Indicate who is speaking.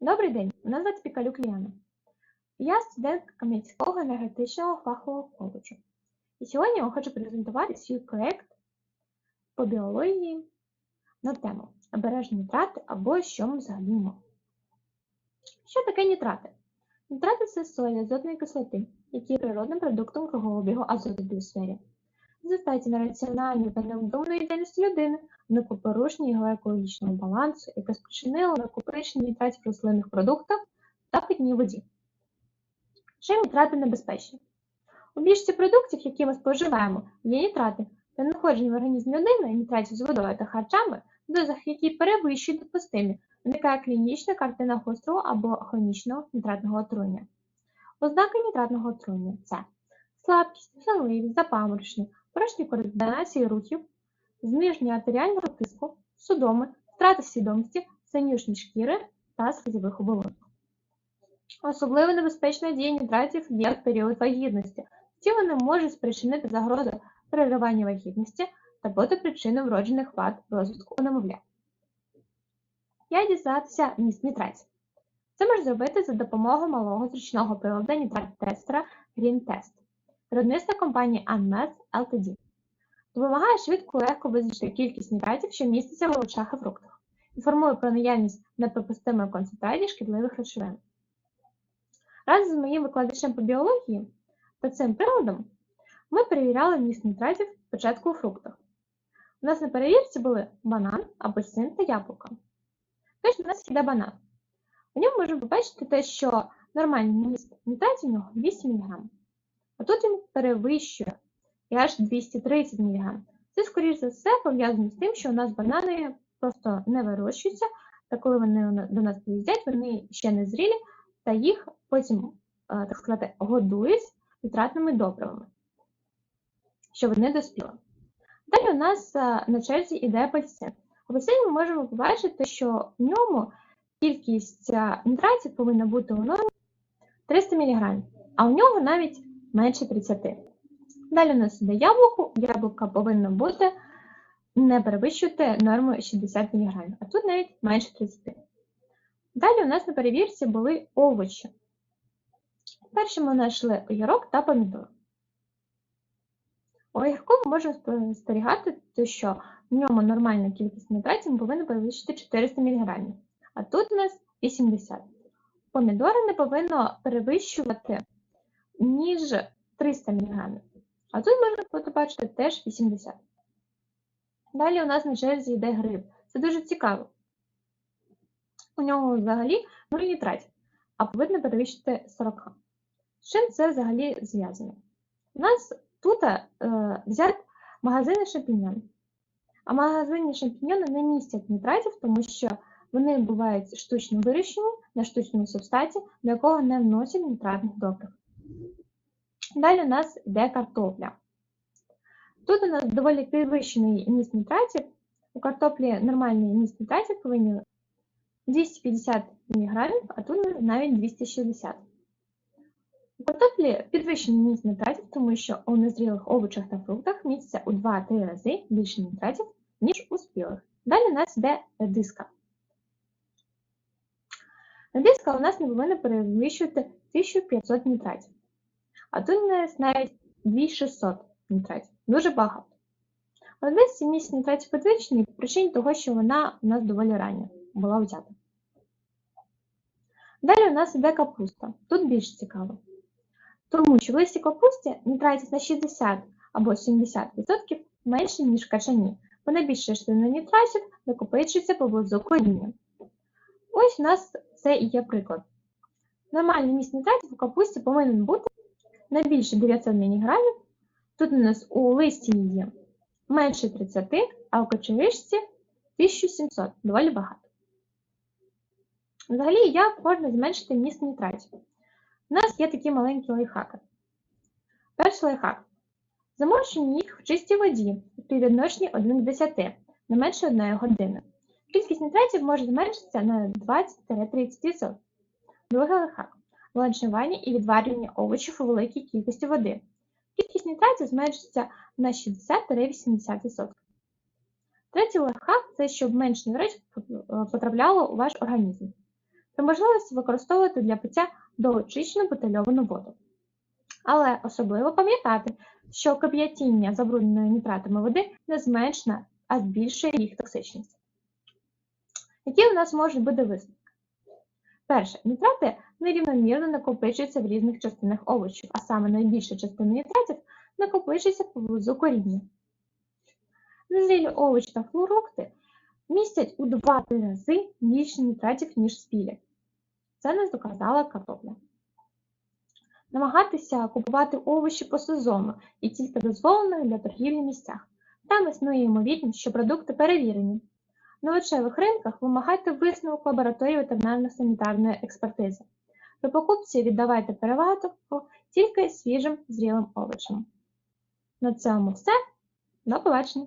Speaker 1: Добрий день, мене звати Пікалюк Ліана. Я студентка Кам'янського енергетичного фахового коледжу. І сьогодні я хочу презентувати свій проєкт по біології на тему обережні нітрати або що ми взагалі мовимо. Що таке нітрати? Нітрати це солі азотної кислоти, які є природним продуктом кругового азоту в біосфері. Результаті нераціональної та необдуманої діяльності людини виникло порушення його екологічного балансу, яке спричинило накопичення нітратів в рослинних продуктах та питній воді. Чим нітрати небезпечні? У більшості продуктів, які ми споживаємо, є нітрати. При знаходженні в організмі людини нітратів з водою та харчами, в дозах, які перевищують допустимі, виникає клінічна картина гострого або хронічного нітратного отруєння. Ознаки нітратного отруєння це слабкість, сонливість, запаморочення, порушення координації рухів, зниження артеріального тиску, судоми, втрата свідомості, синюшні шкіри та слизових оболонок. Особливо небезпечна дія нітратів є в період вагітності. Ці вони можуть спричинити загрозу переривання вагітності та бути причиною вроджених вад розвитку у немовля. Як дізнатися міст нітратів? Це можна зробити за допомогою малого зручного приладу нітрат-тестера Green Test. Виробництва компанії Unmet Ltd. Допомагає швидко легко визначити кількість нітратів, що міститься в овочах і фруктах. Інформує про наявність неприпустимої концентрації шкідливих речовин. Разом з моїм викладачем по біології та цим приладом ми перевіряли вміст нітратів спочатку у фруктах. У нас на перевірці були банан, апельсин та яблука. Тож у нас йде банан. У ньому можемо побачити те, що нормальний вміст нітратів у нього 200 мг. А тут він перевищує і аж 230 мг. Це, скоріш за все, пов'язано з тим, що у нас банани просто не вирощуються, та коли вони до нас приїздять, вони ще не зрілі, та їх потім, так сказати, годують нітратними добривами, щоб вони доспіли. Далі у нас на черзі йде апельсин. Апельсин ми можемо побачити, що в ньому кількість нітратів повинна бути у нормі 300 мг, а у нього навіть менше 30 Далі у нас іде яблуко, яблука повинно бути не перевищувати норму 60 мг, а тут навіть менше 30 Далі у нас на перевірці були овочі. Першим ми знайшли огірок та помідор. У огірку ми можемо спостерігати, що в ньому нормальна кількість нітратів повинна перевищити 400 мг, а тут у нас 80 Помідори не повинно перевищувати ніж 300 мг, а тут можна побачити теж 80 Далі у нас на черзі йде гриб. Це дуже цікаво. У нього взагалі 0 нітратів, а повинно перевищити 40. З чим це взагалі зв'язано? У нас тут е, взят магазини шампіньйон. А магазини шампіньйони не містять нітратів, тому що вони бувають штучно вирощені на штучному субстаті, до якого не вносять нітратних добрив. Далі у нас йде картопля. Тут у нас доволі підвищений міст нітратів. У картоплі нормальний міст нітратів повинні 250 мг, а тут навіть 260 У картоплі підвищений міст нітратів, тому що у незрілих овочах та фруктах міститься у 2-3 рази більше нітратів, ніж у спілих. Далі у нас йде редиска. Редиска у нас не повинна перевищувати 1500 нітратів. А тут у нас навіть 2600 нітратів. Дуже багато. Редисці міст нітратів підвищений причині того, що вона у нас доволі рання була взята. Далі у нас іде капуста. Тут більш цікаво. Тому що в листі капусті нітратів на 60 або 70% менше, ніж в качані. Вона більше частина нітратів накопичується поблизу коріння. Ось у нас це і є приклад. Нормальний міст нітратів у капусті повинен бути не більше 900 мг. Тут у нас у листі є менше 30, а у кочевичці 1700, доволі багато. Взагалі, як можна зменшити міст нітратів? У нас є такі маленькі лайфхаки. Перший лайфхак. Заморщення їх в чистій воді співвідношенні 1 до 10, не менше 1 години. Кількість нітратів може зменшитися на 20-30%. Другий лайфхак. Бланшування і відварювання овочів у великій кількості води. Кількість нітратів зменшиться на 60-80%. Третій лайфхак – це щоб менше нітратів потрапляло у ваш організм. при можливості використовувати для пиття довгоочищену бутильовану воду. Але особливо пам'ятати, що кип'ятіння забрудненої нітратами води не зменшує, а збільшує їх токсичність. Які у нас можуть бути висновки? Перше, нітрати нерівномірно накопичуються в різних частинах овочів, а саме найбільша частина нітратів накопичується поблизу коріння. Незрілі овочі та фрукти містять у 2-3 рази більше нітратів, ніж спілі. Це нас доказала картопля. Намагатися купувати овочі по сезону і тільки дозволених для торгівлі місцях. Там існує ймовірність, що продукти перевірені. На овочевих ринках вимагайте висновок лабораторії ветеринарно-санітарної експертизи. При покупці віддавайте перевагу тільки свіжим зрілим овочам. На цьому все. До побачення!